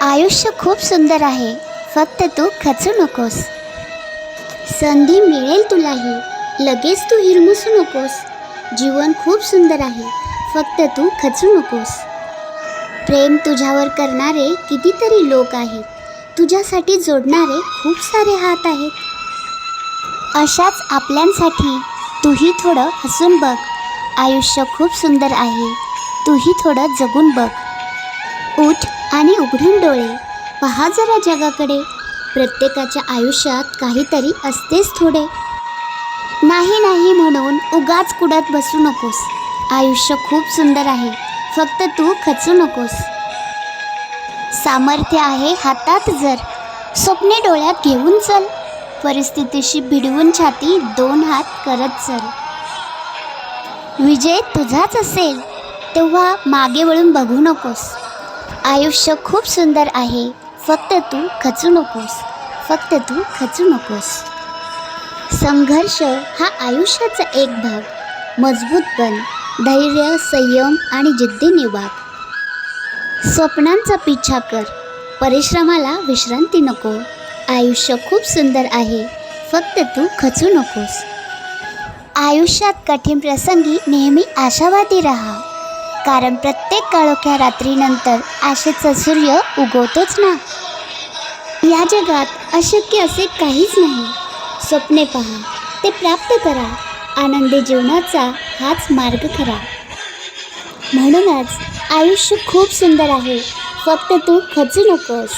आयुष्य खूप सुंदर आहे. फक्त तू खचू नकोस. संधी मिळेल तुलाही. लगेच तू हिरमुसू नकोस. जीवन खूप सुंदर आहे. फक्त तू खचू नकोस. प्रेम तुझ्यावर करणारे कितीतरी लोक आहेत. तुझ्यासाठी जोडणारे खूप सारे हात आहेत. अशाच आपल्यांसाठी तूही थोडं हसून बघ. आयुष्य खूप सुंदर आहे. तूही थोडं जगून बघ. उठ आणि उघडून डोळे. पहा जरा जगाकडे. प्रत्येकाच्या आयुष्यात काहीतरी असतेच थोडे. नाही नाही म्हणून उगाच कुडत बसू नकोस. आयुष्य खूप सुंदर आहे. फक्त तू खचू नकोस. सामर्थ्य आहे हातात जर. स्वप्ने डोळ्यात घेऊन चल. परिस्थितीशी भिडवून छाती दोन हात करत चल. विजय तुझाच असेल. तेव्हा मागे वळून बघू नकोस. आयुष्य खूप सुंदर आहे. फक्त तू खचू नकोस. फक्त तू खचू नकोस. संघर्ष हा आयुष्याचा एक भाग. मजबूत बन धैर्य संयम आणि जिद्दीने वाग स्वप्नांचा पिछा कर. परिश्रमाला विश्रांती नको. आयुष्य खूप सुंदर आहे. फक्त तू खचू नकोस. आयुष्यात कठीण प्रसंगी नेहमी आशावादी राहा. कारण प्रत्येक काळोख्या रात्रीनंतर आशेचा सूर्य उगवतोच ना. या जगात अशक्य असे काहीच नाही. स्वप्ने पहा ते प्राप्त करा. आनंदी जीवनाचा हाच मार्ग खरा. म्हणूनच आयुष्य खूप सुंदर आहे. फक्त तू खचू नकोस.